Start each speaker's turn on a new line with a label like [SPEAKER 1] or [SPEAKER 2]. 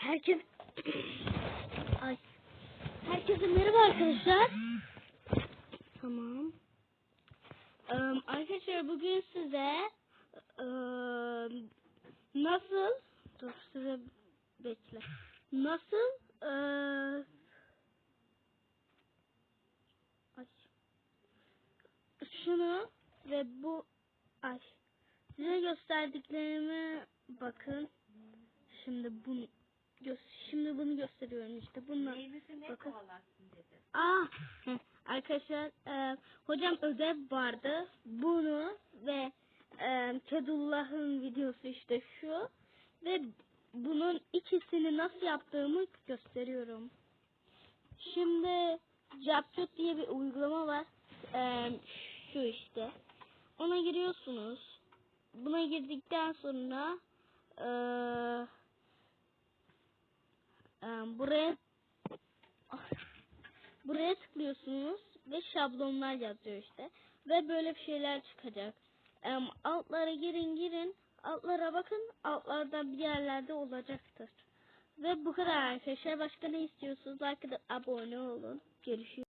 [SPEAKER 1] Herkes Ay. Herkese merhaba arkadaşlar. Tamam. Ee, arkadaşlar bugün size ee, nasıl dur size bekle. Nasıl ee, ay. şunu ve bu ay size gösterdiklerime bakın. Şimdi bunu gö- şimdi bunu gösteriyorum işte. Bunlar
[SPEAKER 2] Neyinizi ne
[SPEAKER 1] Bakın.
[SPEAKER 2] kovalarsın dedi.
[SPEAKER 1] Aa, heh, arkadaşlar e, hocam ödev vardı. Bunu ve e, Kedullah'ın videosu işte şu ve bunun ikisini nasıl yaptığımı gösteriyorum. Şimdi Capcut diye bir uygulama var. E, şu işte. Ona giriyorsunuz. Buna girdikten sonra e, e, buraya Buraya tıklıyorsunuz ve şablonlar yazıyor işte. Ve böyle bir şeyler çıkacak. Altlara girin girin. Altlara bakın. Altlarda bir yerlerde olacaktır. Ve bu kadar arkadaşlar. Başka ne istiyorsunuz? Like abone olun. Görüşürüz.